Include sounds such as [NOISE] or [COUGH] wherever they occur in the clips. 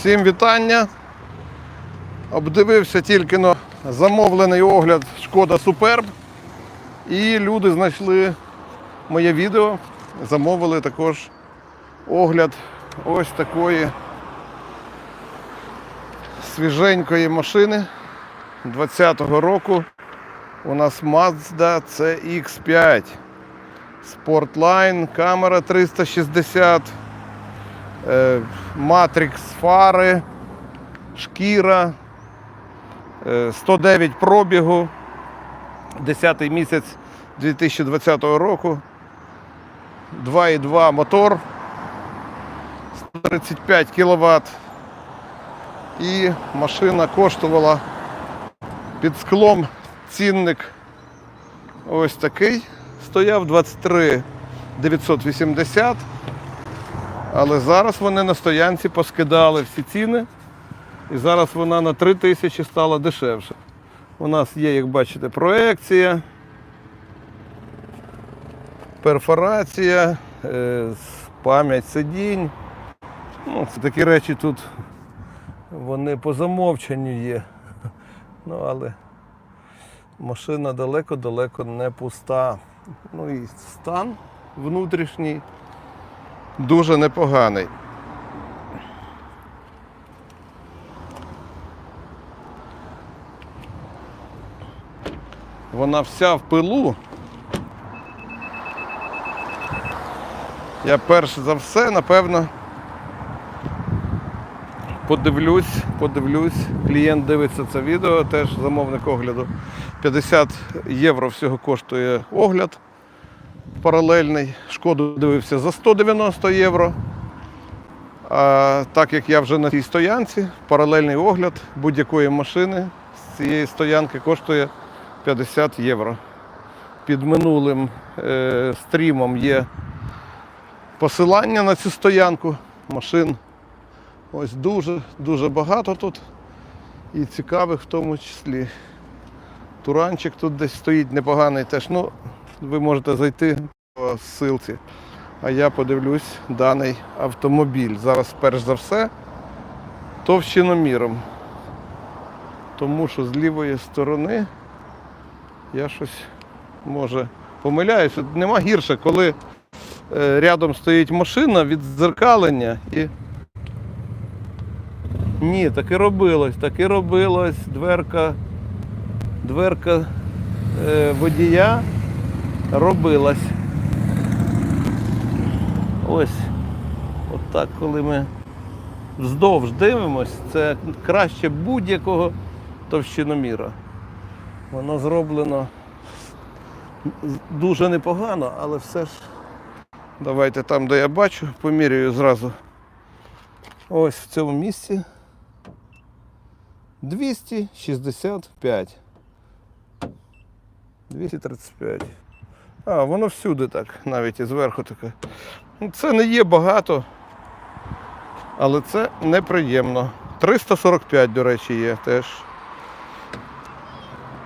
Всім вітання. Обдивився тільки на замовлений огляд Шкода Суперб. І люди знайшли моє відео, замовили також огляд ось такої свіженької машини 20-го року. У нас Mazda CX5. Sportline, камера 360, е, матрикс фари, шкіра, е, 109 пробігу, 10 місяць 2020 року, 2,2 мотор, 135 кВт. І машина коштувала під склом цінник ось такий. Стояв 23 980. Але зараз вони на стоянці поскидали всі ціни. І зараз вона на 3 тисячі стала дешевше. У нас є, як бачите, проекція, перфорація, е, пам'ять сидінь. Ну, це такі речі тут вони по замовченню є. [LAUGHS] Ну, але машина далеко-далеко не пуста. Ну і стан внутрішній дуже непоганий. Вона вся в пилу. Я перш за все, напевно, подивлюсь, подивлюсь. Клієнт дивиться це відео, теж замовник огляду. 50 євро всього коштує огляд паралельний. Шкоду дивився за 190 євро. А так як я вже на цій стоянці, паралельний огляд будь-якої машини з цієї стоянки коштує 50 євро. Під минулим е, стрімом є посилання на цю стоянку. Машин ось дуже, дуже багато тут. І цікавих в тому числі. Туранчик тут десь стоїть непоганий теж. Ну, ви можете зайти по ссылці. А я подивлюсь даний автомобіль. Зараз, перш за все, товщиноміром. Тому що з лівої сторони я щось може помиляюсь. Нема гірше, коли е, рядом стоїть машина від дзеркалення і. Ні, так і робилось, так і робилось. Дверка, дверка е, водія робилась. Ось. От коли ми вздовж дивимось, це краще будь-якого товщиноміра. Воно зроблено дуже непогано, але все ж. Давайте там, де я бачу, поміряю зразу. Ось в цьому місці 265. 235. А, воно всюди так, навіть і зверху таке. Ну, Це не є багато, але це неприємно. 345, до речі, є теж.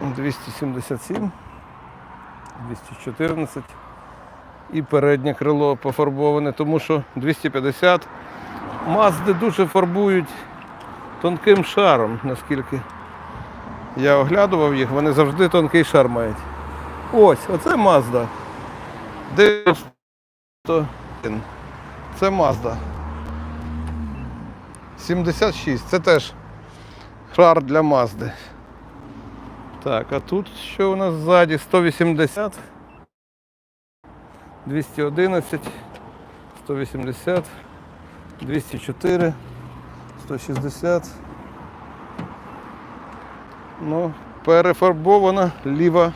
277, 214. І переднє крило пофарбоване, тому що 250 Мазди дуже фарбують тонким шаром, наскільки я оглядував їх, вони завжди тонкий шар мають. Ось, оце Мазда. 91. Це Мазда. 76. Це теж шар для Мазди. Так, а тут що у нас ззаді? 180, 211, 180, 204, 160. Ну, перефарбована ліва,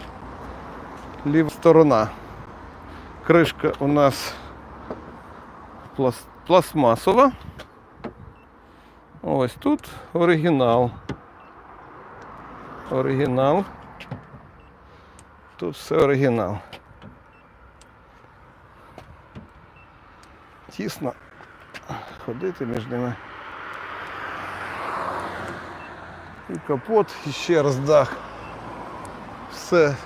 ліва сторона. Кришка у нас плас- пластмасова. Ось тут оригінал. Оригінал. Тут все оригінал. Тісно ходити між ними. І капот, і ще раз дах. Все.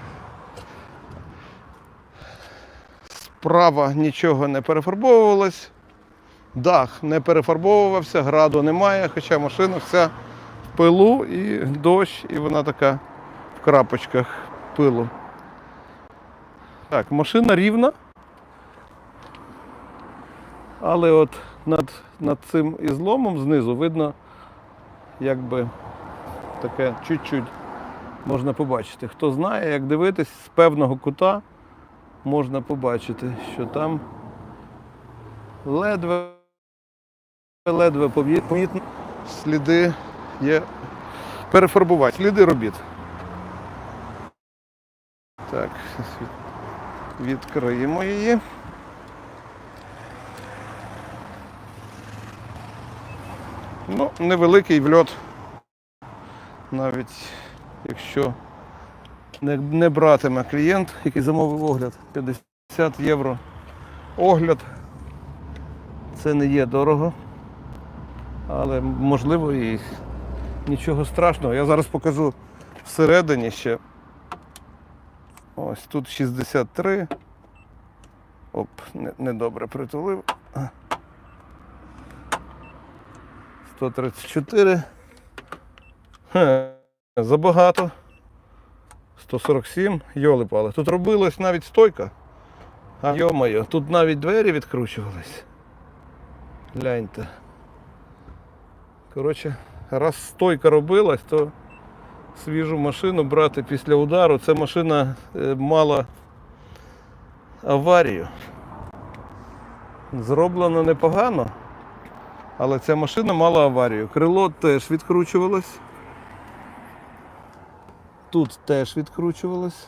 Справа нічого не перефарбовувалось. Дах не перефарбовувався, граду немає, хоча машина вся в пилу і дощ, і вона така в крапочках пилу. Так, машина рівна. Але от над, над цим ізломом знизу видно, якби таке чуть-чуть можна побачити. Хто знає, як дивитись з певного кута, можна побачити, що там ледве ледве помі- помітно сліди є перефарбувати, сліди робіт. Так, відкриємо її. Ну, невеликий вльот. Навіть якщо не, братиме клієнт, який замовив огляд, 50 євро огляд. Це не є дорого, але можливо і нічого страшного. Я зараз покажу всередині ще. Ось тут 63. Оп, не- недобре притулив. 134. Хе, забагато. 147. Йоли пали. Тут робилась навіть стойка. А йо-моє, тут навіть двері відкручувались. Гляньте. Коротше, раз стойка робилась, то свіжу машину брати після удару. Ця машина е, мала аварію. Зроблено непогано, але ця машина мала аварію. Крило теж відкручувалось. Тут теж відкручувалось.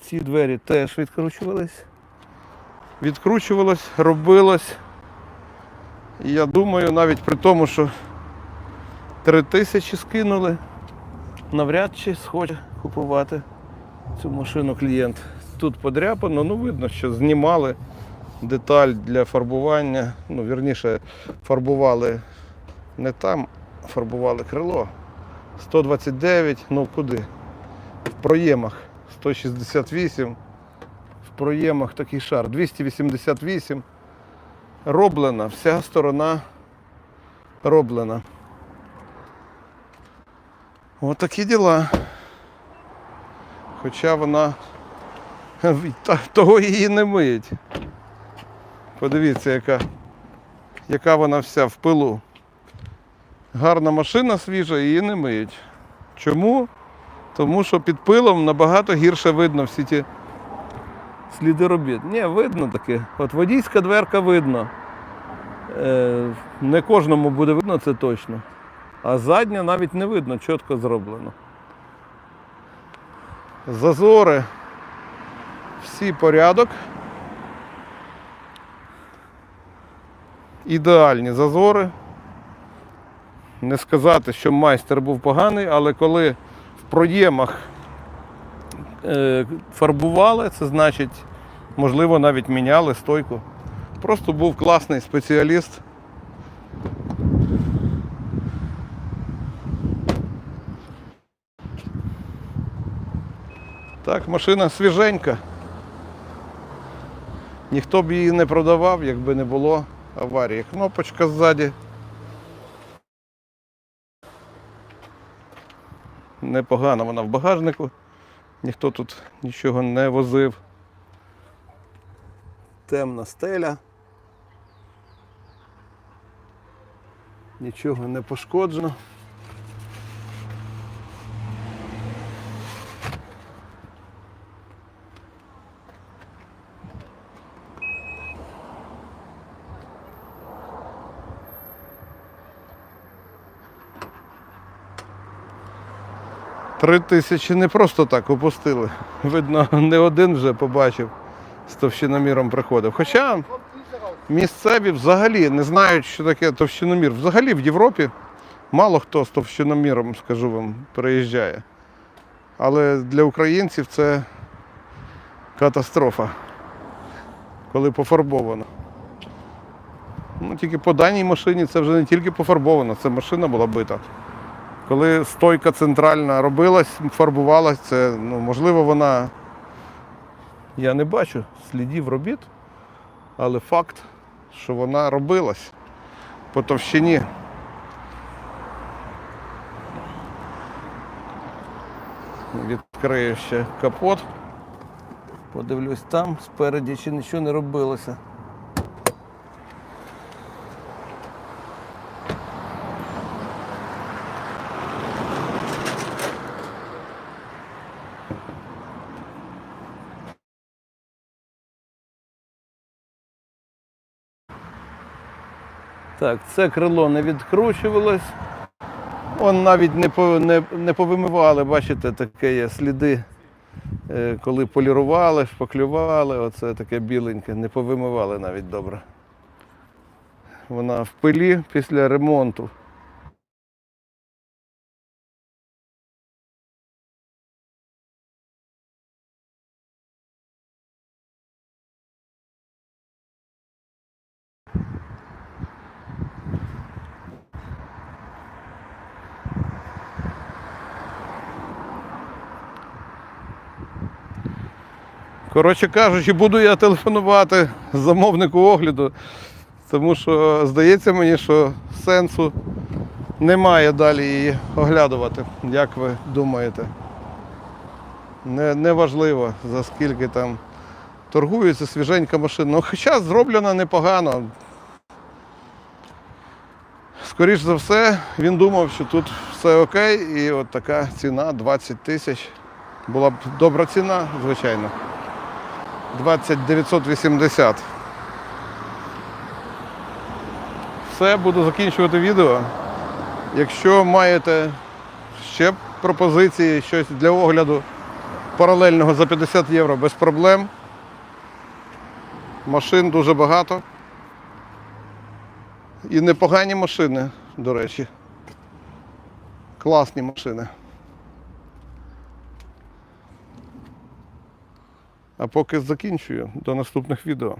Ці двері теж відкручувались. Відкручувалось, робилось. Я думаю, навіть при тому, що три тисячі скинули, навряд чи схоче купувати цю машину клієнт. Тут подряпано, ну видно, що знімали деталь для фарбування. Ну, вірніше, фарбували не там, фарбували крило. 129, ну куди? В проємах 168, в проємах такий шар 288. Роблена, вся сторона роблена. Ось такі діла. Хоча вона того її не миють. Подивіться, яка, яка вона вся в пилу. Гарна машина свіжа, її не миють. Чому? Тому що під пилом набагато гірше видно всі ті сліди робіт. Ні, видно таке. От водійська дверка видно. Е, не кожному буде видно це точно. А задня навіть не видно, чітко зроблено. Зазори. Всі порядок. Ідеальні зазори. Не сказати, що майстер був поганий, але коли в проємах е, фарбували, це значить, можливо, навіть міняли стойку. Просто був класний спеціаліст. Так, машина свіженька. Ніхто б її не продавав, якби не було аварії. Кнопочка ззаді. Непогано вона в багажнику. Ніхто тут нічого не возив. Темна стеля. Нічого не пошкоджено. Три тисячі не просто так опустили. Видно, не один вже побачив, з товщиноміром приходив. Хоча місцеві взагалі не знають, що таке товщиномір. Взагалі в Європі мало хто з товщиноміром, скажу вам, переїжджає. Але для українців це катастрофа, коли пофарбовано. Ну, тільки по даній машині це вже не тільки пофарбовано, це машина була бита. Коли стойка центральна робилась, фарбувалась, це ну, можливо вона Я не бачу слідів робіт, але факт, що вона робилась по товщині. Відкрию ще капот. Подивлюсь там, спереді чи нічого не робилося. Так, це крило не відкручувалось. Он навіть не, по, не, не повимивали, бачите, таке є сліди, е, коли полірували, шпаклювали, оце таке біленьке, не повимивали навіть добре. Вона в пилі після ремонту. Коротше кажучи, буду я телефонувати замовнику огляду, тому що здається мені, що сенсу немає далі її оглядувати. Як ви думаєте? Не, неважливо, за скільки там торгується свіженька машина. Ну, хоча зроблена непогано. Скоріш за все, він думав, що тут все окей, і от така ціна 20 тисяч. Була б добра ціна, звичайно. 20980. Все, буду закінчувати відео. Якщо маєте ще пропозиції, щось для огляду паралельного за 50 євро без проблем. Машин дуже багато. І непогані машини, до речі. Класні машини. А поки закінчую до наступних відео.